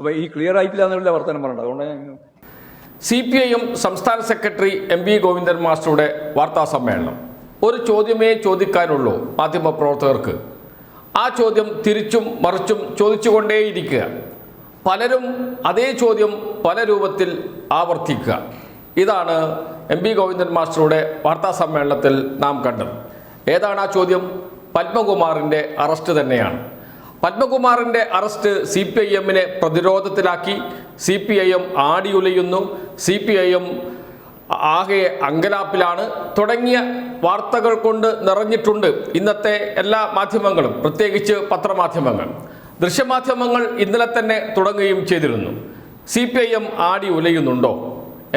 അപ്പോൾ ഈ ക്ലിയർ ആയിട്ടില്ല എന്നുള്ള വർത്തമാനം പറഞ്ഞത്? അതുകൊണ്ട് സി പി ഐ സംസ്ഥാന സെക്രട്ടറി എം വി ഗോവിന്ദൻ മാസ്റ്ററുടെ വാർത്താ സമ്മേളനം. ഒരു ചോദ്യമേ ചോദിക്കാനുള്ളൂ മാധ്യമ പ്രവർത്തകർക്ക് ആ ചോദ്യം തിരിച്ചും മറിച്ചും ചോദിച്ചുകൊണ്ടേയിരിക്കുക. പലരും അതേ ചോദ്യം പല രൂപത്തിൽ ആവർത്തിക്കുക. ഇതാണ് എം വി ഗോവിന്ദൻ മാസ്റ്ററുടെ വാർത്താ സമ്മേളനത്തിൽ നാം കണ്ടത്. ഏതാണ് ആ ചോദ്യം? പത്മകുമാറിന്റെ അറസ്റ്റ് തന്നെയാണ്. പത്മകുമാറിന്റെ അറസ്റ്റ് സി പി ഐ എമ്മിനെ പ്രതിരോധത്തിലാക്കി. സി പി ഐ എം ആടിയുലയുന്നു. സി പി ഐ എം ആകെ അങ്കലാപ്പിലാണ്. തുടങ്ങിയ വാർത്തകൾ കൊണ്ട് നിറഞ്ഞിട്ടുണ്ട് ഇന്നത്തെ എല്ലാ മാധ്യമങ്ങളും പ്രത്യേകിച്ച് പത്രമാധ്യമങ്ങൾ. ദൃശ്യമാധ്യമങ്ങൾ ഇന്നലെ തന്നെ തുടങ്ങുകയും ചെയ്തിരുന്നു. സി പി ഐ എം ആടി ഉലയുന്നുണ്ടോ?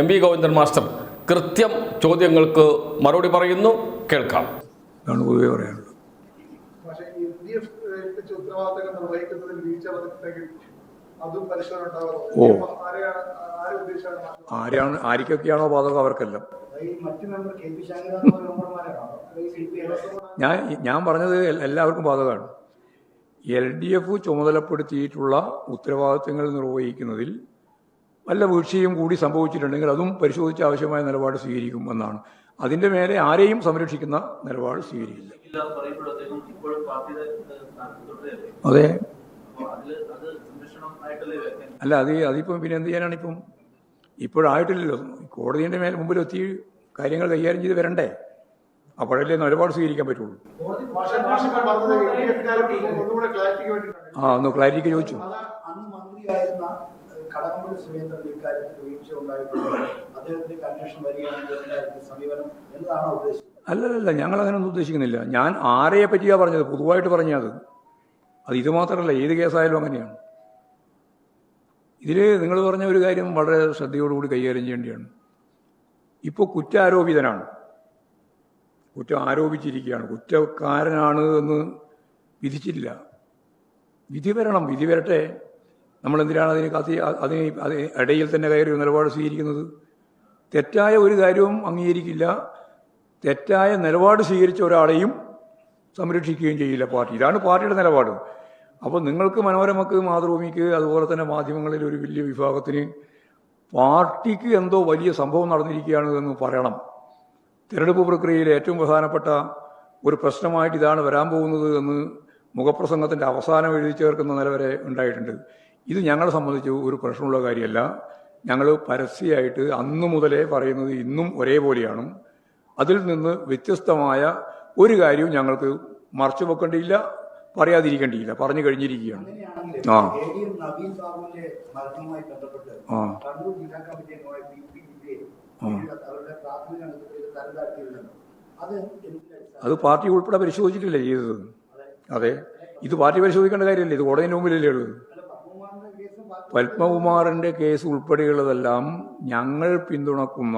എം വി ഗോവിന്ദൻ മാസ്റ്റർ കൃത്യം ചോദ്യങ്ങൾക്ക് മറുപടി പറയുന്നു. കേൾക്കാം ഇതാണ് പൊതുവെ പറയാനുള്ളത് പക്ഷേ യു ഡി എഫ് ഉത്തരവാദിത്തങ്ങൾ നിർവഹിക്കുന്നതിൽ വീഴ്ച വന്നിട്ടുണ്ടെങ്കിൽ അതും പരിശോധന ഓ. ഉണ്ടാവാറുണ്ട് ആരെയാണ് ആരെ ആരാണ് ആർക്കൊക്കെയാണോ ബാധകം അവർക്കെല്ലാം? ഞാൻ ഞാൻ പറഞ്ഞത് എല്ലാവർക്കും ബാധകമാണ്. എൽ ഡി എഫ് ചുമതലപ്പെടുത്തിയിട്ടുള്ള ഉത്തരവാദിത്തങ്ങൾ നിർവഹിക്കുന്നതിൽ വല്ല വീഴ്ചയും കൂടി സംഭവിച്ചിട്ടുണ്ടെങ്കിൽ അതും പരിശോധിച്ച് ആവശ്യമായ നിലപാട് സ്വീകരിക്കും എന്നാണ്. അതിന്റെ മേലെ ആരെയും സംരക്ഷിക്കുന്ന നിലപാട് സ്വീകരിക്കില്ല. അതെ. അല്ല അത് അതിപ്പം പിന്നെ എന്ത് ചെയ്യാനാണ് ഇപ്പം? ഇപ്പോഴായിട്ടില്ലല്ലോ. കോടതിയുടെ മേലെ മുമ്പിൽ ഒത്തിരി കാര്യങ്ങൾ കൈകാര്യം ചെയ്ത് വരണ്ടേ? അപ്പോഴല്ലേ നിലപാട് സ്വീകരിക്കാൻ പറ്റുള്ളൂ. ആ ഒന്ന് ക്ലാരിറ്റിക്ക് ചോദിച്ചു. കടകംപള്ളി സുരേന്ദ്രൻ ഇക്കാര്യത്തിൽ വീഴ്ച ഉണ്ടായിട്ടുണ്ട് അദ്ദേഹത്തിന്റെ അന്വേഷണം വരികയാണെങ്കിൽ സമീപനം എന്നതാണ് ഉദ്ദേശിച്ചത്? അല്ലല്ല ഞങ്ങൾ അങ്ങനെയൊന്നും ഉദ്ദേശിക്കുന്നില്ല. ഞാൻ ആരെയെ പറ്റിയാ പറഞ്ഞത്? പൊതുവായിട്ട് പറഞ്ഞത് അത്. ഇത് മാത്രമല്ല ഏത് കേസായാലും അങ്ങനെയാണ്. ഇതിൽ നിങ്ങൾ പറഞ്ഞ ഒരു കാര്യം വളരെ ശ്രദ്ധയോടുകൂടി കൈകാര്യം ചെയ്യേണ്ടതാണ്. ഇപ്പോൾ കുറ്റാരോപിതനാണ്. കുറ്റം ആരോപിച്ചിരിക്കുകയാണ്. കുറ്റക്കാരനാണ് എന്ന് വിധിച്ചില്ല വിധി വരണം. വിധി വരട്ടെ. നമ്മൾ എന്തിനാണ് അതിന് കാത്തി അതിന് ഇടയിൽ തന്നെ കയറി നിലപാട് സ്വീകരിക്കുന്നത്? തെറ്റായ ഒരു കാര്യവും അംഗീകരിക്കില്ല. തെറ്റായ നിലപാട് സ്വീകരിച്ച ഒരാളെയും സംരക്ഷിക്കുകയും ചെയ്യില്ല പാർട്ടി. ഇതാണ് പാർട്ടിയുടെ നിലപാട്. അപ്പോൾ നിങ്ങൾക്ക് മനോരമക്ക് മാതൃഭൂമിക്ക് അതുപോലെ തന്നെ മാധ്യമങ്ങളിൽ ഒരു വലിയ വിഭാഗത്തിന് പാർട്ടിക്ക് എന്തോ വലിയ സംഭവം നടന്നിരിക്കുകയാണ് എന്ന് പറയണം. തിരഞ്ഞെടുപ്പ് പ്രക്രിയയിൽ ഏറ്റവും പ്രധാനപ്പെട്ട ഒരു പ്രശ്നമായിട്ട് ഇതാണ് വരാൻ പോകുന്നത് എന്ന് മുഖപ്രസംഗത്തിന്റെ അവസാനം എഴുതി ചേർക്കുന്ന നില വരെ ഉണ്ടായിട്ടുണ്ട്. ഇത് ഞങ്ങളെ സംബന്ധിച്ച് ഒരു പ്രശ്നമുള്ള കാര്യമല്ല. ഞങ്ങൾ പരസ്യമായിട്ട് അന്നു മുതലേ പറയുന്നത് ഇന്നും ഒരേപോലെയാണ്. അതിൽ നിന്ന് വ്യത്യസ്തമായ ഒരു കാര്യവും ഞങ്ങൾക്ക് മറച്ചു വെക്കേണ്ടിയില്ല പറയാതിരിക്കേണ്ടിയില്ല. പറഞ്ഞു കഴിഞ്ഞിരിക്കുകയാണ്. ആ. ആ. അത് പാർട്ടി ഉൾപ്പെടെ പരിശോധിച്ചിട്ടില്ലേ ചെയ്തത്. അതെ. ഇത് പാർട്ടി പരിശോധിക്കേണ്ട കാര്യമല്ലേ? ഇത് കോടതിന്റെ മുമ്പിലല്ലേ ഉള്ളത്? പത്മകുമാറിന്റെ കേസ് ഉൾപ്പെടെയുള്ളതെല്ലാം ഞങ്ങൾ പിന്തുണക്കുന്ന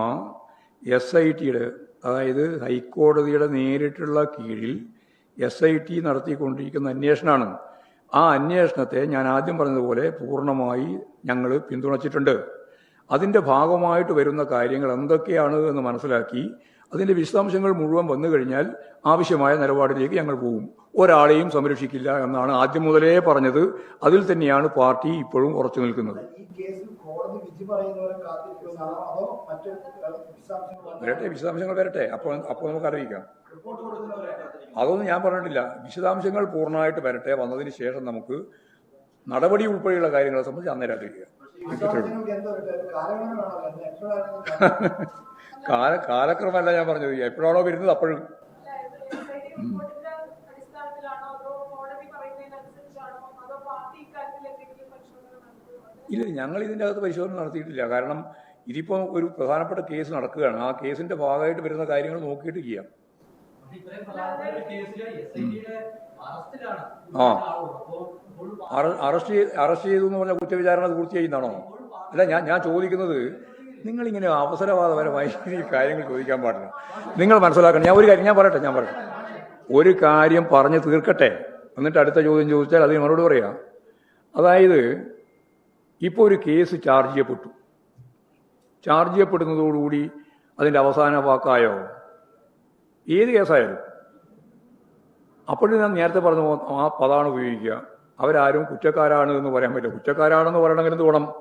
എസ് ഐ ടിയുടെ അതായത് ഹൈക്കോടതിയുടെ നേരിട്ടുള്ള കീഴിൽ എസ് ഐ ടി നടത്തിക്കൊണ്ടിരിക്കുന്ന അന്വേഷണമാണ് ആ അന്വേഷണത്തെ ഞാൻ ആദ്യം പറഞ്ഞതുപോലെ പൂർണമായി ഞങ്ങൾ പിന്തുണച്ചിട്ടുണ്ട്. അതിന്റെ ഭാഗമായിട്ട് വരുന്ന കാര്യങ്ങൾ എന്തൊക്കെയാണ് എന്ന് മനസ്സിലാക്കി അതിന്റെ വിശദാംശങ്ങൾ മുഴുവൻ വന്നു കഴിഞ്ഞാൽ ആവശ്യമായ നിലപാടിലേക്ക് ഞങ്ങൾ പോകും. ഒരാളെയും സംരക്ഷിക്കില്ല എന്നാണ് ആദ്യം മുതലേ പറഞ്ഞത്. അതിൽ തന്നെയാണ് പാർട്ടി ഇപ്പോഴും ഉറച്ചു നിൽക്കുന്നത്. വരട്ടെ വിശദാംശങ്ങൾ വരട്ടെ. അപ്പോൾ അപ്പോൾ നമുക്ക് അറിയിക്കാം. അതൊന്നും ഞാൻ പറഞ്ഞിട്ടില്ല. വിശദാംശങ്ങൾ പൂർണമായിട്ട് വരട്ടെ. വന്നതിന് ശേഷം നമുക്ക് നടപടി ഉൾപ്പെടെയുള്ള കാര്യങ്ങളെ സംബന്ധിച്ച് അന്നേരം അറിയിക്കുക. കാല കാലക്രമല്ല ഞാൻ പറഞ്ഞത്. എപ്പോഴാണോ വരുന്നത് അപ്പോഴും. ഇല്ല ഞങ്ങൾ ഇതിന്റെ അകത്ത് പരിശോധന നടത്തിയിട്ടില്ല. കാരണം ഇതിപ്പോൾ ഒരു പ്രധാനപ്പെട്ട കേസ് നടക്കുകയാണ്. ആ കേസിന്റെ ഭാഗമായിട്ട് വരുന്ന കാര്യങ്ങൾ നോക്കിയിട്ട് ചെയ്യാം. ആ. അറസ്റ്റ് ചെയ്ത് അറസ്റ്റ് ചെയ്തു എന്ന് പറഞ്ഞ കുറ്റവിചാരണ പൂർത്തിയായിരുന്നാണോ അല്ല ഞാൻ ഞാൻ ചോദിക്കുന്നത് നിങ്ങളിങ്ങനെ അവസരവാദപരമായി ഈ കാര്യങ്ങൾ ചോദിക്കാൻ പാടില്ല. നിങ്ങൾ മനസ്സിലാക്കണം. ഞാൻ ഒരു കാര്യം ഞാൻ പറയട്ടെ ഞാൻ പറയട്ടെ. ഒരു കാര്യം പറഞ്ഞ് തീർക്കട്ടെ. എന്നിട്ട് അടുത്ത ചോദ്യം ചോദിച്ചാൽ അതിന് മറുപടി പറയാം. അതായത് ഇപ്പോൾ ഒരു കേസ് ചാർജ് ചെയ്യപ്പെട്ടു. ചാർജ് ചെയ്യപ്പെടുന്നതോടുകൂടി അതിന്റെ അവസാന വാക്കായോ? ഏത് കേസായാലും. അപ്പോഴും ഞാൻ നേരത്തെ പറഞ്ഞ ആ പദമാണ് ഉപയോഗിക്കുക. അവരാരും കുറ്റക്കാരാണ് എന്ന് പറയാൻ പറ്റില്ല. കുറ്റക്കാരാണെന്ന് പറയണമെങ്കിൽ വേണം?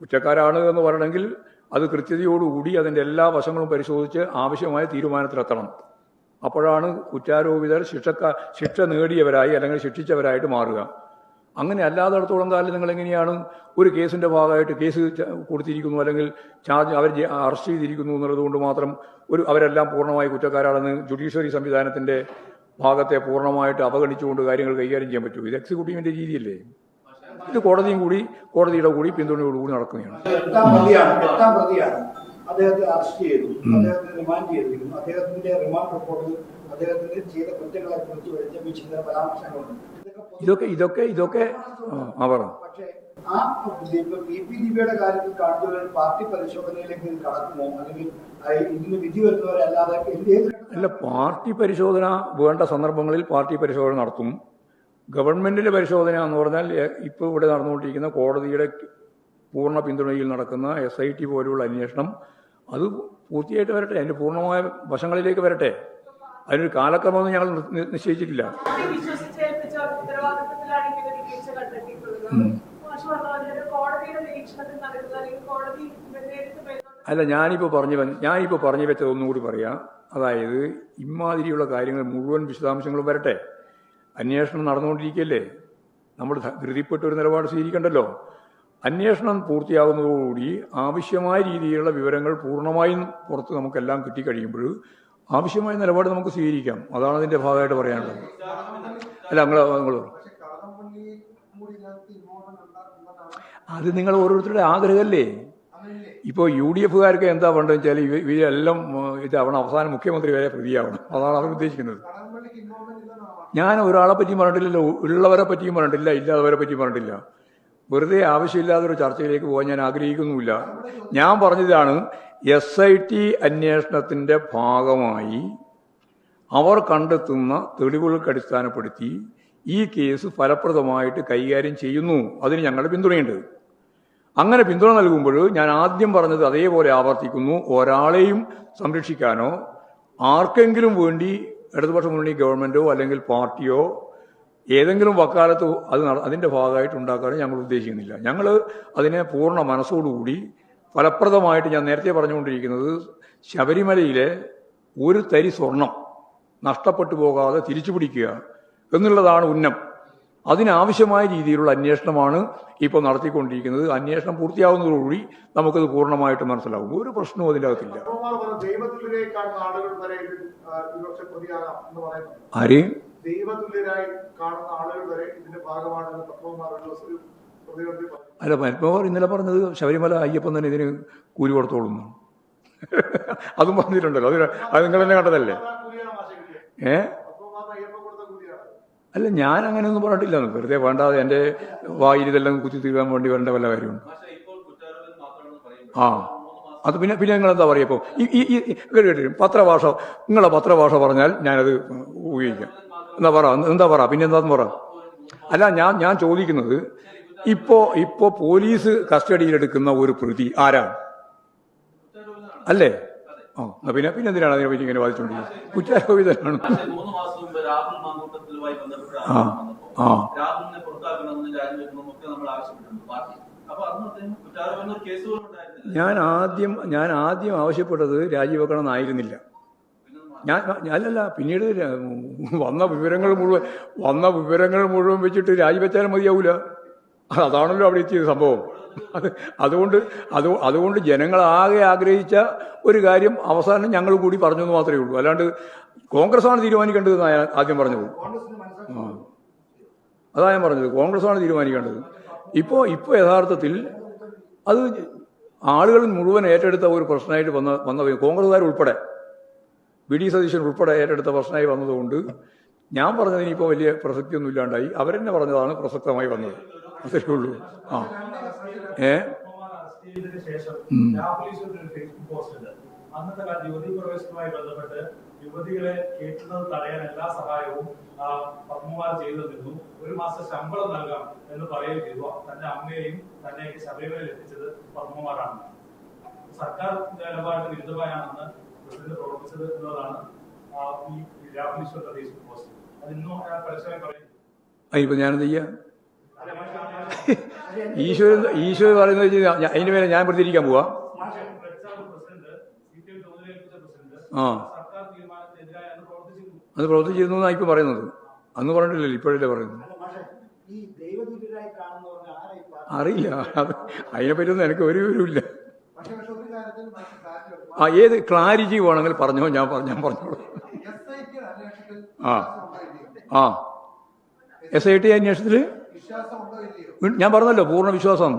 കുറ്റക്കാരാണ് എന്ന് പറയണമെങ്കിൽ അത് കൃത്യതയോടുകൂടി അതിന്റെ എല്ലാ വശങ്ങളും പരിശോധിച്ച് ആവശ്യമായ തീരുമാനത്തിലെത്തണം. അപ്പോഴാണ് കുറ്റാരോപിതർ ശിക്ഷക്ക ശിക്ഷ നേടിയവരായി അല്ലെങ്കിൽ ശിക്ഷിച്ചവരായിട്ട് മാറുക. അങ്ങനെ അല്ലാത്തടത്തോളം കാലം നിങ്ങൾ എങ്ങനെയാണ് ഒരു കേസിന്റെ ഭാഗമായിട്ട് കേസ് കൊടുത്തിരിക്കുന്നു അല്ലെങ്കിൽ ചാർജ് അവർ അറസ്റ്റ് ചെയ്തിരിക്കുന്നു എന്നുള്ളതുകൊണ്ട് മാത്രം ഒരു അവരെല്ലാം പൂർണമായി കുറ്റക്കാരാണെന്ന് ജുഡീഷ്യറി സംവിധാനത്തിന്റെ ഭാഗത്തെ പൂർണമായിട്ട് അവഗണിച്ചുകൊണ്ട് കാര്യങ്ങൾ കൈകാര്യം ചെയ്യാൻ പറ്റൂ. ഇത് എക്സിക്യൂട്ടീവിന്റെ രീതിയല്ലേ? ഇത് കോടതിയും കൂടി കോടതിയുടെ കൂടി പിന്തുണയോടുകൂടി നടക്കുകയാണ്. അദ്ദേഹത്തെ അറസ്റ്റ് ചെയ്തു അദ്ദേഹത്തെ റിമാൻഡ് അദ്ദേഹത്തിന്റെ റിമാൻഡ് റിപ്പോർട്ടിൽ അദ്ദേഹത്തിന്റെ ചെയ്ത കുറ്റങ്ങളെ കുറിച്ച് വെളിച്ചം ചില പരാമർശങ്ങളുണ്ട്. ഇതൊക്കെ ഇതൊക്കെ ഇതൊക്കെ ആ, പറ. പക്ഷേ ആ പി കാര്യത്തിൽ പാർട്ടി പരിശോധനയിലേക്ക് കടക്കുമോ? അല്ലെങ്കിൽ ഇതിന് വിധി വരുന്നവരല്ലാതെ അല്ല പാർട്ടി പരിശോധന വേണ്ട സന്ദർഭങ്ങളിൽ പാർട്ടി പരിശോധന നടത്തും. ഗവൺമെന്റിന്റെ പരിശോധന എന്ന് പറഞ്ഞാൽ ഇപ്പോൾ ഇവിടെ നടന്നുകൊണ്ടിരിക്കുന്ന കോടതിയുടെ പൂർണ പിന്തുണയിൽ നടക്കുന്ന എസ് ഐ ടി പോലുള്ള അന്വേഷണം അത് പൂർത്തിയായിട്ട് വരട്ടെ. അതിന്റെ പൂർണമായ വശങ്ങളിലേക്ക് വരട്ടെ. അതിനൊരു കാലക്രമമൊന്നും ഞങ്ങൾ നിശ്ചയിച്ചിട്ടില്ല. അല്ല ഞാനിപ്പോൾ പറഞ്ഞു ഞാനിപ്പോൾ പറഞ്ഞു വെച്ചത് ഒന്നുകൂടി പറയാം. അതായത് ഇമാതിരിയുള്ള കാര്യങ്ങൾ മുഴുവൻ വിശദാംശങ്ങളും വരട്ടെ. അന്വേഷണം നടന്നുകൊണ്ടിരിക്കുകയല്ലേ നമ്മൾ ധൃതിപ്പെട്ട് ഒരു നിലപാട് സ്വീകരിക്കണ്ടല്ലോ. അന്വേഷണം പൂർത്തിയാകുന്നതോടുകൂടി ആവശ്യമായ രീതിയിലുള്ള വിവരങ്ങൾ പൂർണമായും പുറത്ത് നമുക്കെല്ലാം കിട്ടിക്കഴിയുമ്പോൾ ആവശ്യമായ നിലപാട് നമുക്ക് സ്വീകരിക്കാം. അതാണ് അതിന്റെ ഭാഗമായിട്ട് പറയാനുള്ളത്. അല്ല നിങ്ങൾ നിങ്ങൾ അത് നിങ്ങൾ ഓരോരുത്തരുടെ ആഗ്രഹമല്ലേ? ഇപ്പോൾ യു ഡി എഫുകാർക്ക് എന്താ വേണ്ടതെന്ന് വെച്ചാൽ ഇവ- ഇവരെല്ലാം ഇതാവണം അവസാനം മുഖ്യമന്ത്രി വരെ പ്രതിയാവണം. അതാണ് അവർ ഉദ്ദേശിക്കുന്നത്. ഞാൻ ഒരാളെ പറ്റിയും പറഞ്ഞിട്ടില്ലല്ലോ ഉള്ളവരെ പറ്റിയും പറഞ്ഞിട്ടില്ല ഇല്ലാത്തവരെ പറ്റിയും പറഞ്ഞിട്ടില്ല. വെറുതെ ആവശ്യമില്ലാതെ ഒരു ചർച്ചയിലേക്ക് പോകാൻ ഞാൻ ആഗ്രഹിക്കുന്നുമില്ല. ഞാൻ പറഞ്ഞതാണ് എസ് ഐ ടി അന്വേഷണത്തിന്റെ ഭാഗമായി അവർ കണ്ടെത്തുന്ന തെളിവുകൾക്ക് അടിസ്ഥാനപ്പെടുത്തി ഈ കേസ് ഫലപ്രദമായിട്ട് കൈകാര്യം ചെയ്യുന്നു. അതിന് ഞങ്ങളുടെ പിന്തുണയുണ്ട്. അങ്ങനെ പിന്തുണ നൽകുമ്പോൾ ഞാൻ ആദ്യം പറഞ്ഞത് അതേപോലെ ആവർത്തിക്കുന്നു. ഒരാളെയും സംരക്ഷിക്കാനോ ആർക്കെങ്കിലും വേണ്ടി ഇടതുപക്ഷ മുന്നണി ഗവൺമെന്റോ അല്ലെങ്കിൽ പാർട്ടിയോ ഏതെങ്കിലും വക്കാലത്ത് അത് അതിന്റെ ഭാഗമായിട്ട് ഉണ്ടാക്കാനും ഞങ്ങൾ ഉദ്ദേശിക്കുന്നില്ല. ഞങ്ങൾ അതിനെ പൂർണ മനസ്സോടുകൂടി ഫലപ്രദമായിട്ട് ഞാൻ നേരത്തെ പറഞ്ഞുകൊണ്ടിരിക്കുന്നത് ശബരിമലയിലെ ഒരു തരി സ്വർണം നഷ്ടപ്പെട്ടു പോകാതെ തിരിച്ചു പിടിക്കുക എന്നുള്ളതാണ് ഉന്നം. അതിനാവശ്യമായ രീതിയിലുള്ള അന്വേഷണമാണ് ഇപ്പോൾ നടത്തിക്കൊണ്ടിരിക്കുന്നത്. അന്വേഷണം പൂർത്തിയാവുന്നതോടുകൂടി നമുക്കത് പൂർണമായിട്ട് മനസ്സിലാവും ഒരു പ്രശ്നവും അതിന്റെ അകത്തില്ല ആര്? അല്ല പത്മകുമാർ ഇന്നലെ പറഞ്ഞത് ശബരിമല അയ്യപ്പൻ തന്നെ ഇതിന് കൂലി കൊടുത്തോളും അതും പറഞ്ഞിട്ടുണ്ടല്ലോ. അത് നിങ്ങൾ തന്നെ കണ്ടതല്ലേ ആ അല്ല ഞാൻ അങ്ങനെയൊന്നും പറഞ്ഞിട്ടില്ല വെറുതെ വേണ്ടാതെ എന്റെ വായിൽ ഇതെല്ലാം കുത്തി തീരാൻ വേണ്ടി വരേണ്ട വല്ല കാര്യമുണ്ട്. പറയുമ്പോൾ ആ. അത് പിന്നെ പിന്നെ നിങ്ങൾ എന്താ പറയുക ഇപ്പോൾ ഈ ഈ ഈ കേട്ട് കേട്ട് പത്രഭാഷ നിങ്ങളെ പത്രഭാഷ പറഞ്ഞാൽ ഞാനത് ഉപയോഗിക്കാം. എന്താ പറ എന്താ പറ? പിന്നെ എന്താന്ന് പറ? അല്ല ഞാൻ ഞാൻ ചോദിക്കുന്നത് ഇപ്പോ ഇപ്പോ പോലീസ് കസ്റ്റഡിയിലെടുക്കുന്ന ഒരു പ്രതി ആരാണ്? അല്ലേ? ആ പിന്നെ പിന്നെ എന്തിനാണ് അതിനെ പറ്റി ഇങ്ങനെ വാദിച്ചുകൊണ്ടിരിക്കുന്നത് കുറ്റാരോപിതനാണ്. ഞാൻ ആദ്യം ഞാൻ ആദ്യം ആവശ്യപ്പെട്ടത് രാജിവെക്കണം എന്നായിരുന്നില്ല. ഞാൻ അല്ലല്ല പിന്നീട് വന്ന വിവരങ്ങൾ മുഴുവൻ വന്ന വിവരങ്ങൾ മുഴുവൻ വെച്ചിട്ട് രാജിവെച്ചാലും മതിയാവൂല. അതാണല്ലോ അവിടെ എത്തിയത് സംഭവം. അത് അതുകൊണ്ട് അത് അതുകൊണ്ട് ജനങ്ങളാകെ ആകെ ആഗ്രഹിച്ച ഒരു കാര്യം അവസാനം ഞങ്ങൾ കൂടി പറഞ്ഞു എന്ന് മാത്രമേ ഉള്ളൂ. അല്ലാണ്ട് കോൺഗ്രസ് ആണ് തീരുമാനിക്കേണ്ടത് ഞാൻ ആദ്യം പറഞ്ഞു ആ. അതാ ഞാൻ പറഞ്ഞത് കോൺഗ്രസ് ആണ് തീരുമാനിക്കേണ്ടത്. ഇപ്പോൾ ഇപ്പോൾ യഥാർത്ഥത്തിൽ അത് ആളുകൾ മുഴുവൻ ഏറ്റെടുത്ത ഒരു പ്രശ്നമായിട്ട് വന്ന വന്ന കോൺഗ്രസ്സുകാർ ഉൾപ്പെടെ വി. ഡി. സതീശൻ ഉൾപ്പെടെ ഏറ്റെടുത്ത പ്രശ്നമായി വന്നതുകൊണ്ട് ഞാൻ പറഞ്ഞതിന് ഇപ്പോൾ വലിയ പ്രസക്തിയൊന്നും ഇല്ലാണ്ടായി. അവരെന്നെ പറഞ്ഞതാണ് പ്രസക്തമായി വന്നത്. അത്രേ ഉള്ളൂ. ആ. ഏ? അന്നത്തെ കാലത്ത് യുവതി പ്രവേശനവുമായി ബന്ധപ്പെട്ട് യുവതികളെ കേട്ടുന്നത് തടയാൻ എല്ലാ സഹായവും പത്മകുമാർ ചെയ്തു നിന്നു ഒരു മാസം ശമ്പളം നൽകാം എന്ന് പറയുകയും ചെയ്തു. തന്റെ അമ്മയെയും തന്നെയൊക്കെ ശബരിമലയിൽ എത്തിച്ചത് പത്മകുമാറാണ്. സർക്കാർ നിലപാടിന് വിരുദ്ധമായാണെന്ന് പ്രസിഡന്റ് പ്രവർത്തിച്ചത് എന്നതാണ് ഈ രാഹുൽ ഈശ്വറിന്റെ ഫേസ്ബുക്ക് പോസ്റ്റ്. അത് ഇന്നും അയാൾ പരസ്യമായി പറയുന്നു ഞാനെന്ത് ചെയ്യാം? ഈശ്വരൻ ഈശ്വരൻ പറയുന്നത് അതിന് മേലെ ഞാൻ പ്രതികരിക്കാൻ പോവാ പ്രസിഡന്റ് സി പി എം ചുമതലയേൽപ്പിച്ച പ്രസിഡന്റ് ആ. അത് പ്രവർത്തിച്ചിരുന്നു എന്നാണ് ഇപ്പൊ പറയുന്നത്. അന്ന് പറഞ്ഞിട്ടില്ലല്ലോ ഇപ്പോഴല്ലേ പറയുന്നത്. അറിയില്ല. അത് അതിനെപ്പറ്റിയൊന്നും എനിക്ക് ഒരു വിവരമില്ല ആ ഏത് ക്ലാരിറ്റി വേണമെങ്കിൽ പറഞ്ഞോ ഞാൻ പറഞ്ഞു ഞാൻ പറഞ്ഞോളൂ. ആ. ആ. എസ് ഐ ടി അന്വേഷണത്തിൽ ഞാൻ പറഞ്ഞല്ലോ പൂർണ വിശ്വാസം.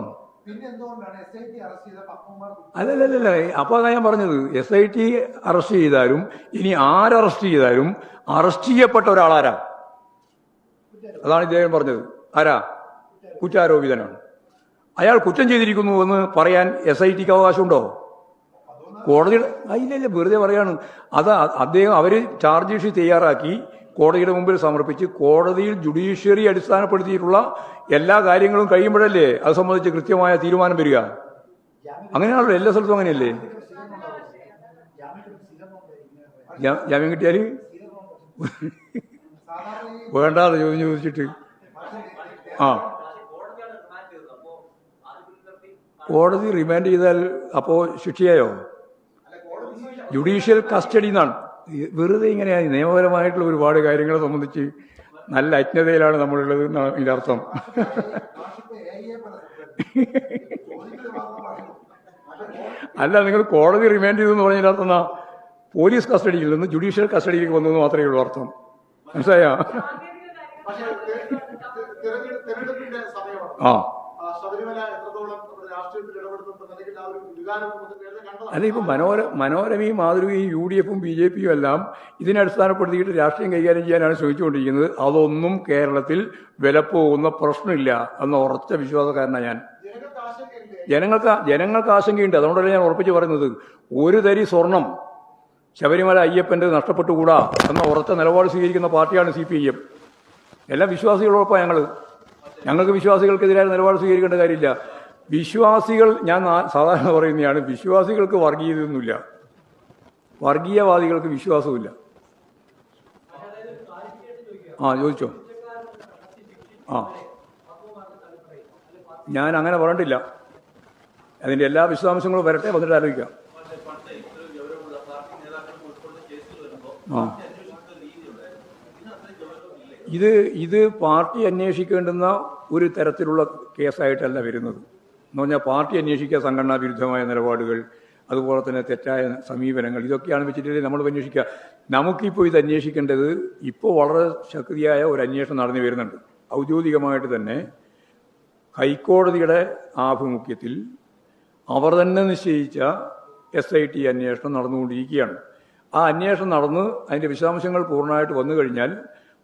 അല്ലല്ലല്ല അപ്പോൾ അതാ ഞാൻ പറഞ്ഞത്. എസ് ഐ ടി അറസ്റ്റ് ചെയ്താലും ഇനി ആരറസ്റ്റ് ചെയ്താലും അറസ്റ്റ് ചെയ്യപ്പെട്ട ഒരാളാരാ? അതാണ് ഇദ്ദേഹം പറഞ്ഞത്. ആരാ? കുറ്റാരോപിതനാണ്. അയാൾ കുറ്റം ചെയ്തിരിക്കുന്നു എന്ന് പറയാൻ എസ് ഐ ടിക്ക് അവകാശമുണ്ടോ? കോടതിയുടെ ഇല്ല ഇല്ല വെറുതെ പറയാണ്. അത് അദ്ദേഹം അവർ ചാർജ് ഷീറ്റ് തയ്യാറാക്കി കോടതിയുടെ മുമ്പിൽ സമർപ്പിച്ച് കോടതിയിൽ ജുഡീഷ്യറി അടിസ്ഥാനപ്പെടുത്തിയിട്ടുള്ള എല്ലാ കാര്യങ്ങളും കഴിയുമ്പോഴല്ലേ അത് സംബന്ധിച്ച് കൃത്യമായ തീരുമാനം വരിക? അങ്ങനെയാണല്ലോ എല്ലാ സ്ഥലത്തും അങ്ങനെയല്ലേ? ജാമ്യം കിട്ടിയാൽ വേണ്ടാതെ ചോദിച്ചു ചോദിച്ചിട്ട്. ആ. കോടതി റിമാൻഡ് ചെയ്താൽ അപ്പോൾ ശിക്ഷയായോ? ജുഡീഷ്യൽ കസ്റ്റഡി എന്നാണ് വെറുതെ ഇങ്ങനെ നിയമപരമായിട്ടുള്ള ഒരുപാട് കാര്യങ്ങളെ സംബന്ധിച്ച് നല്ല അജ്ഞതയിലാണ് നമ്മളുള്ളത് എന്നാണ് ഇതിന്റെ അർത്ഥം. അല്ല നിങ്ങൾ കോടതി റിമാൻഡ് ചെയ്തെന്ന് പറഞ്ഞതിന്റെ അർത്ഥം എന്നാ പോലീസ് കസ്റ്റഡിയിൽ നിന്ന് ജുഡീഷ്യൽ കസ്റ്റഡിയിലേക്ക് വന്നെന്ന് മാത്രമേ ഉള്ളൂ അർത്ഥം. മനസ്സിലായോ? ആ ആ, ശബരിമല എത്രത്തോളം നമ്മുടെ രാഷ്ട്രീയത്തിൽ ഇടപെടുന്നുണ്ട് അല്ലെങ്കിൽ ആ ഒരു വികാരം നമുക്ക് നേരത്തെ കണ്ടതാണ് അല്ല ഇപ്പം മനോര മനോരമയും മാതൃകയും യു ഡി എഫും ബി ജെ പിയും എല്ലാം ഇതിനെ അടിസ്ഥാനപ്പെടുത്തിയിട്ട് രാഷ്ട്രീയം കൈകാര്യം ചെയ്യാനാണ് ശ്രമിച്ചുകൊണ്ടിരിക്കുന്നത്. അതൊന്നും കേരളത്തിൽ വിലപ്പോകുന്ന പ്രശ്നമില്ല എന്ന ഉറച്ച വിശ്വാസക്കാരനാണ് ഞാൻ. ജനങ്ങൾക്ക് ജനങ്ങൾക്ക് ആശങ്കയുണ്ട്. അതുകൊണ്ടല്ലേ ഞാൻ ഉറപ്പിച്ച് പറയുന്നത്. ഒരു തരി സ്വർണം ശബരിമല അയ്യപ്പന്റെ നഷ്ടപ്പെട്ടുകൂടാ എന്ന ഉറച്ച നിലപാട് സ്വീകരിക്കുന്ന പാർട്ടിയാണ് സി പി ഐ എം. എല്ലാ വിശ്വാസികളോടൊപ്പം ഞങ്ങൾ ഞങ്ങൾക്ക് വിശ്വാസികൾക്കെതിരായ നിലപാട് സ്വീകരിക്കേണ്ട കാര്യമില്ല. വിശ്വാസികൾ ഞാൻ സാധാരണ പറയുന്നതാണ് വിശ്വാസികൾക്ക് വർഗീയതയൊന്നുമില്ല. വർഗീയവാദികൾക്ക് വിശ്വാസവുമില്ല. ആ ചോദിച്ചോ? ആ. ഞാൻ അങ്ങനെ പറഞ്ഞിട്ടില്ല. അതിന്റെ എല്ലാ വിശദാംശങ്ങളും വരട്ടെ വന്നിട്ട് ആലോചിക്കാം. ആ. ഇത് ഇത് പാർട്ടി അന്വേഷിക്കേണ്ടുന്ന ഒരു തരത്തിലുള്ള കേസായിട്ടല്ല വരുന്നത്. എന്ന് പറഞ്ഞാൽ പാർട്ടി അന്വേഷിക്കുക സംഘടനാ വിരുദ്ധമായ നിലപാടുകൾ അതുപോലെ തന്നെ തെറ്റായ സമീപനങ്ങൾ ഇതൊക്കെയാണ് വെച്ചിട്ടുണ്ടെങ്കിൽ നമ്മൾ അന്വേഷിക്കുക. നമുക്കിപ്പോൾ ഇത് അന്വേഷിക്കേണ്ടത് ഇപ്പോൾ വളരെ ശക്തിയായ ഒരു അന്വേഷണം നടന്നു വരുന്നുണ്ട്. ഔദ്യോഗികമായിട്ട് തന്നെ ഹൈക്കോടതിയുടെ ആഭിമുഖ്യത്തിൽ അവർ തന്നെ നിശ്ചയിച്ച എസ് ഐ ടി അന്വേഷണം നടന്നുകൊണ്ടിരിക്കുകയാണ്. ആ അന്വേഷണം നടന്ന് അതിന്റെ വിശദാംശങ്ങൾ പൂർണമായിട്ട് വന്നു കഴിഞ്ഞാൽ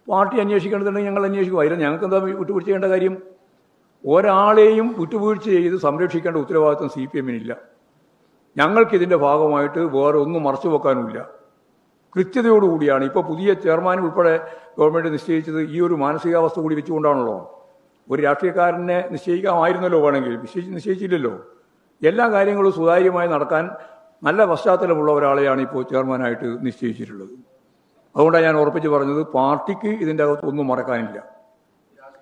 പാർട്ടി അന്വേഷിക്കേണ്ടതുണ്ടെങ്കിൽ ഞങ്ങൾ അന്വേഷിക്കും. അതിൽ ഞങ്ങൾക്ക് എന്താ വിട്ടുവീഴ്ച ചെയ്യേണ്ട കാര്യം? ഒരാളെയും വിട്ടുവീഴ്ച ചെയ്ത് സംരക്ഷിക്കേണ്ട ഉത്തരവാദിത്വം സി പി എമ്മിനില്ല. ഞങ്ങൾക്കിതിന്റെ ഭാഗമായിട്ട് വേറെ ഒന്നും മറച്ചു വെക്കാനുമില്ല. കൃത്യതയോടുകൂടിയാണ് ഇപ്പോൾ പുതിയ ചെയർമാൻ ഉൾപ്പെടെ ഗവൺമെന്റ് നിശ്ചയിച്ചത് ഈ ഒരു മാനസികാവസ്ഥ കൂടി വെച്ചുകൊണ്ടാണല്ലോ. ഒരു രാഷ്ട്രീയക്കാരനെ നിശ്ചയിക്കാമായിരുന്നല്ലോ വേണമെങ്കിൽ നിശ്ചയിച്ച് നിശ്ചയിച്ചില്ലല്ലോ. എല്ലാ കാര്യങ്ങളും സുതാര്യമായി നടക്കാൻ നല്ല പശ്ചാത്തലമുള്ള ഒരാളെയാണ് ഇപ്പോൾ ചെയർമാനായിട്ട് നിശ്ചയിച്ചിട്ടുള്ളത്. അതുകൊണ്ടാണ് ഞാൻ ഉറപ്പിച്ച് പറഞ്ഞത് പാർട്ടിക്ക് ഇതിന്റെ അകത്ത് ഒന്നും മറക്കാനില്ല.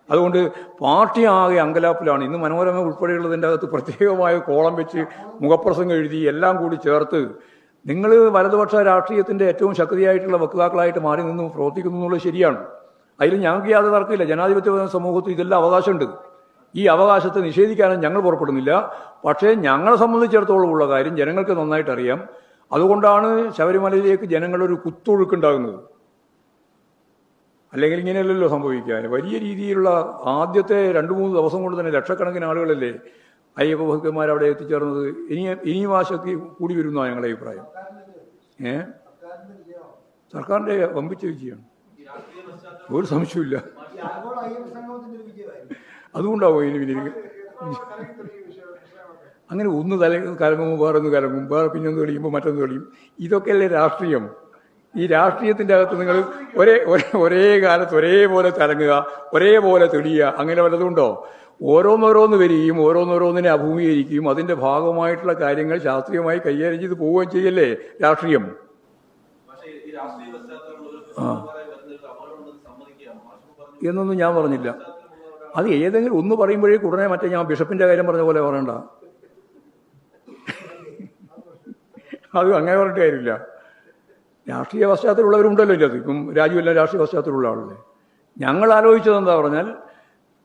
അതുകൊണ്ട് പാർട്ടി ആകെ അങ്കലാപ്പിലാണ്. ഇന്ന് മനോരമ ഉൾപ്പെടെയുള്ളതിന്റെ അകത്ത് പ്രത്യേകമായ കോളം വെച്ച് മുഖപ്രസംഗം എഴുതി എല്ലാം കൂടി ചേർത്ത് നിങ്ങൾ വലതുപക്ഷ രാഷ്ട്രീയത്തിന്റെ ഏറ്റവും ശക്തിയായിട്ടുള്ള വക്താക്കളായിട്ട് മാറി നിന്ന് പ്രവർത്തിക്കുന്നു എന്നുള്ളത് ശരിയാണ്. അതിൽ ഞങ്ങൾക്ക് യാതൊരു തർക്കമില്ല. ജനാധിപത്യ സമൂഹത്തിൽ ഇതെല്ലാം അവകാശമുണ്ട്. ഈ അവകാശത്തെ നിഷേധിക്കാനും ഞങ്ങൾ പുറപ്പെടുന്നില്ല. പക്ഷേ ഞങ്ങളെ സംബന്ധിച്ചിടത്തോളം ഉള്ള കാര്യം ജനങ്ങൾക്ക് നന്നായിട്ട് അറിയാം അതുകൊണ്ടാണ് ശബരിമലയിലേക്ക് ജനങ്ങളൊരു കുത്തൊഴുക്കുണ്ടാകുന്നത് അല്ലെങ്കിൽ ഇങ്ങനെയല്ലല്ലോ സംഭവിക്കുക. വലിയ രീതിയിലുള്ള ആദ്യത്തെ രണ്ട് മൂന്ന് ദിവസം കൊണ്ട് തന്നെ ലക്ഷക്കണക്കിന് ആളുകളല്ലേ അയ്യപ്പ ഭക്തന്മാർ അവിടെ എത്തിച്ചേർന്നത്. ഇനി ഇനിയും ആ കൂടി വരുന്നതാണ് ഞങ്ങളുടെ അഭിപ്രായം. ഏ? സർക്കാരിന്റെ വമ്പിച്ച വിജയമാണ്. ഒരു സംശയമില്ല അതുകൊണ്ടാവും ഇനി പിന്നെ അങ്ങനെ ഒന്ന് തല കലങ്ങും വേറെ ഒന്ന് കലങ്ങും വേറെ പിന്നെ ഒന്ന് തെളിയുമ്പോൾ മറ്റൊന്ന് തെളിയും. ഇതൊക്കെയല്ലേ രാഷ്ട്രീയം. ഈ രാഷ്ട്രീയത്തിന്റെ അകത്ത് നിങ്ങൾ ഒരേ ഒരേ ഒരേ കാലത്ത് ഒരേപോലെ തലങ്ങുക ഒരേപോലെ തെളിയുക അങ്ങനെ വല്ലതുണ്ടോ ഓരോന്നോരോന്ന് വരികയും ഓരോന്നോരോന്നിനെ അഭിമുഖീകരിക്കുകയും അതിന്റെ ഭാഗമായിട്ടുള്ള കാര്യങ്ങൾ ശാസ്ത്രീയമായി കൈകാര്യം ചെയ്ത് പോവുകയും ചെയ്യല്ലേ രാഷ്ട്രീയം? എന്നൊന്നും ഞാൻ പറഞ്ഞില്ല. അത് ഏതെങ്കിലും ഒന്ന് പറയുമ്പോഴേ ഉടനെ മറ്റേ ഞാൻ ബിഷപ്പിന്റെ കാര്യം പറഞ്ഞ പോലെ പറയണ്ട. അത് അങ്ങനെ പറഞ്ഞിട്ട് കാര്യമില്ല. രാഷ്ട്രീയ പശ്ചാത്തലമുള്ളവരുണ്ടല്ലോ ഇതിനകത്ത്. ഇപ്പം രാജുവെല്ലാം രാഷ്ട്രീയ പശ്ചാത്തലമുള്ള ആളല്ലേ. ഞങ്ങൾ ആലോചിച്ചത് എന്താ പറഞ്ഞാൽ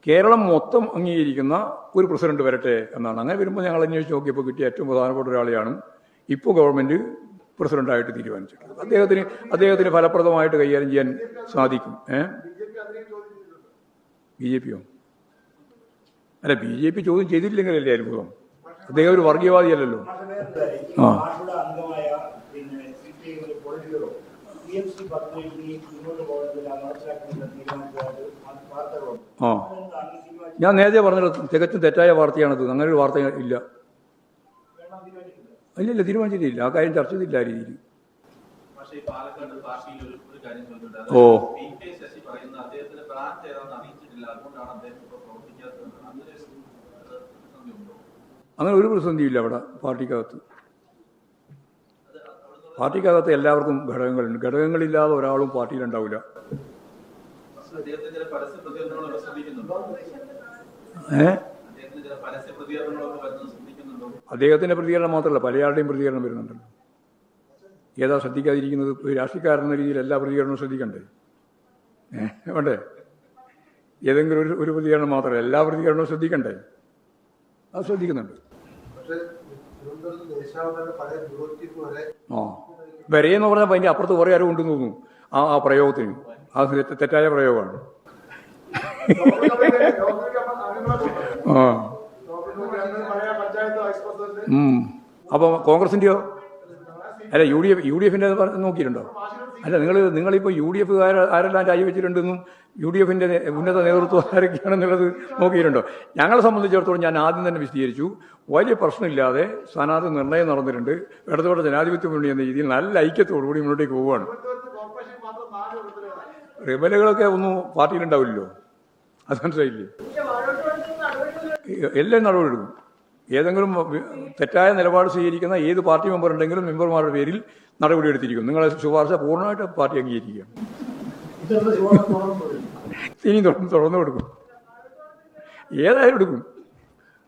കേരളം മൊത്തം അംഗീകരിക്കുന്ന ഒരു പ്രസിഡന്റ് വരട്ടെ എന്നാണ്. അങ്ങനെ വരുമ്പോൾ ഞങ്ങൾ അന്വേഷിച്ച് നോക്കിയപ്പോൾ കിട്ടിയ ഏറ്റവും പ്രധാനപ്പെട്ട ഒരാളെയാണ് ഇപ്പോൾ ഗവൺമെന്റ് പ്രസിഡന്റായിട്ട് തീരുമാനിച്ചിട്ടുള്ളത്. അദ്ദേഹത്തിന് അദ്ദേഹത്തിന് ഫലപ്രദമായിട്ട് കൈകാര്യം ചെയ്യാൻ സാധിക്കും. ഏ? ബി ജെ പിയോ? അല്ല ബി ജെ പി ചോദ്യം ചെയ്തിട്ടില്ലെങ്കിലല്ലേ അത്ഭുതം. അദ്ദേഹം ഒരു വർഗീയവാദിയല്ലല്ലോ. ആ. മാഷുടെ അംഗമായ പിന്നെ സി പി ഐ പൊളിറ്റിക്കലോ പി എം സി പദ്ധതി മുന്നോട്ട് പോകുന്നതിൽ നടപ്പിലാക്കുന്ന തീരുമാനിച്ചതായിട്ട് വാർത്തകളുണ്ട്. ആ. ഞാൻ നേരത്തെ പറഞ്ഞത് തികച്ചും തെറ്റായ വാർത്തയാണത് അങ്ങനെ ഒരു വാർത്ത ഇല്ല. ഇല്ല ഇല്ല തീരുമാനിച്ചിട്ടില്ല. ആ കാര്യം ചർച്ച ചെയ്തില്ല ആ രീതിയിൽ. ഓ. അങ്ങനെ ഒരു പ്രതിസന്ധിയില്ല അവിടെ പാർട്ടിക്കകത്ത്. പാർട്ടിക്കകത്ത് എല്ലാവർക്കും ഘടകങ്ങളുണ്ട്. ഘടകങ്ങളില്ലാതെ ഒരാളും പാർട്ടിയിലുണ്ടാവില്ല. ഏ? അദ്ദേഹത്തിന്റെ പ്രതികരണം മാത്രമല്ല പലയാളുടെയും പ്രതികരണം വരുന്നുണ്ടല്ലോ ഏതാ ശ്രദ്ധിക്കാതിരിക്കുന്നത്? രാഷ്ട്രീയക്കാരെന്ന രീതിയിൽ എല്ലാ പ്രതികരണവും ശ്രദ്ധിക്കണ്ടേ? വേണ്ടേ? ഏതെങ്കിലും ഒരു ഒരു പ്രതികരണം മാത്രമല്ല എല്ലാ പ്രതികരണവും ശ്രദ്ധിക്കണ്ടേ? അത് ശ്രദ്ധിക്കുന്നുണ്ട്. പക്ഷേ വരെ വരെയെന്ന് പറഞ്ഞപ്പോൾ അതിന്റെ അപ്പുറത്ത് കുറേ ആരും ഉണ്ടെന്ന് തോന്നുന്നു. ആ ആ പ്രയോഗത്തിന്. തെറ്റ് തെറ്റായ പ്രയോഗമാണ്. ആ. കോൺഗ്രസിന്റെയോ? അല്ല U D F U D എഫിന്റെ നോക്കിയിട്ടുണ്ടോ? അല്ല നിങ്ങൾ നിങ്ങളിപ്പോൾ യു ഡി എഫ് ആരെല്ലാം രാജിവെച്ചിട്ടുണ്ടെന്നും യു ഡി എഫിന്റെ ഉന്നത നേതൃത്വം ആരൊക്കെയാണെന്നുള്ളത് നോക്കിയിട്ടുണ്ടോ? ഞങ്ങളെ സംബന്ധിച്ചിടത്തോളം ഞാൻ ആദ്യം തന്നെ വിശദീകരിച്ചു. വലിയ പ്രശ്നമില്ലാതെ സ്ഥാനാർത്ഥി നിർണയം നടന്നിട്ടുണ്ട്. ഇടതുപക്ഷ ജനാധിപത്യ മുന്നണി എന്ന രീതിയിൽ നല്ല ഐക്യത്തോടുകൂടി മുന്നോട്ടേക്ക് പോവുകയാണ്. റിബലുകളൊക്കെ ഒന്നും പാർട്ടിയിലുണ്ടാവില്ലല്ലോ അത് മനസ്സിലായില്ലേ? എല്ലാം നടപടിയെടുക്കും. ഏതെങ്കിലും തെറ്റായ നിലപാട് സ്വീകരിക്കുന്ന ഏത് പാർട്ടി മെമ്പർ ഉണ്ടെങ്കിലും മെമ്പർമാരുടെ പേരിൽ നടപടിയെടുത്തിരിക്കും നിങ്ങളെ ശുപാർശ പൂർണമായിട്ട് പാർട്ടി അംഗീകരിക്കുക. ഇനി തുടർന്ന് തുറന്നു കൊടുക്കും. ഏതായാലും എടുക്കും.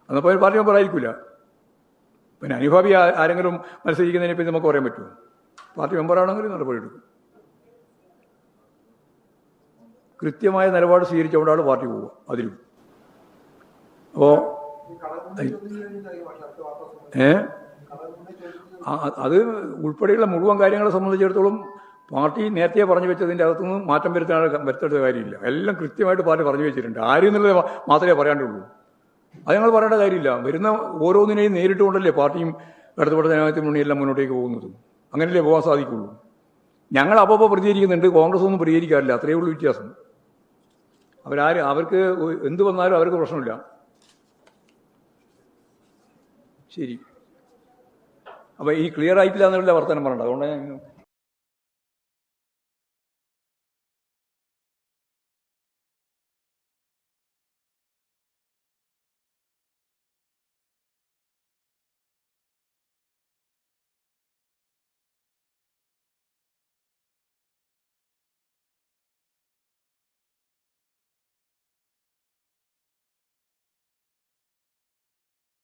അന്നപ്പോൾ പാർട്ടി മെമ്പർ ആയിരിക്കില്ല പിന്നെ അനുഭാവി ആരെങ്കിലും മത്സരിക്കുന്നതിനെ പറ്റി നമുക്ക് പറയാൻ പറ്റുമോ? പാർട്ടി മെമ്പറാണെങ്കിൽ നടപടിയെടുക്കും. കൃത്യമായ നിലപാട് സ്വീകരിച്ചുകൊണ്ടാണ് പാർട്ടി പോവുക. അതിലും. അപ്പോൾ ഏ? അത് ഉൾപ്പെടെയുള്ള മുഴുവൻ കാര്യങ്ങളെ സംബന്ധിച്ചിടത്തോളം പാർട്ടി നേരത്തെ പറഞ്ഞു വെച്ചതിന്റെ അകത്തുനിന്ന് മാറ്റം വരുത്താൻ വരുത്തേണ്ട കാര്യമില്ല. എല്ലാം കൃത്യമായിട്ട് പാർട്ടി പറഞ്ഞു വെച്ചിട്ടുണ്ട്. ആരും എന്നുള്ളത് മാത്രമേ പറയാണ്ടുള്ളൂ അത് ഞങ്ങൾ പറയേണ്ട കാര്യമില്ല. വരുന്ന ഓരോന്നിനെയും നേരിട്ടുകൊണ്ടല്ലേ പാർട്ടിയും ഇടതുപെട്ട ജനാധിപത്യ മുന്നണിയെല്ലാം മുന്നോട്ടേക്ക് പോകുന്നത്. അങ്ങനെയല്ലേ പോകാൻ സാധിക്കുള്ളൂ. ഞങ്ങൾ അപ്പോൾ പ്രതികരിക്കുന്നുണ്ട്. കോൺഗ്രസ് ഒന്നും പ്രതികരിക്കാറില്ല. അത്രയേ ഉള്ളൂ വ്യത്യാസം. അവരാര് അവർക്ക് എന്ത് വന്നാലും അവർക്ക് പ്രശ്നമില്ല. ശരി. അപ്പോൾ ഈ ക്ലിയർ ആയിട്ടില്ല എന്നുള്ള വർത്തമാനം പറഞ്ഞത് അതുകൊണ്ട് ഞാൻ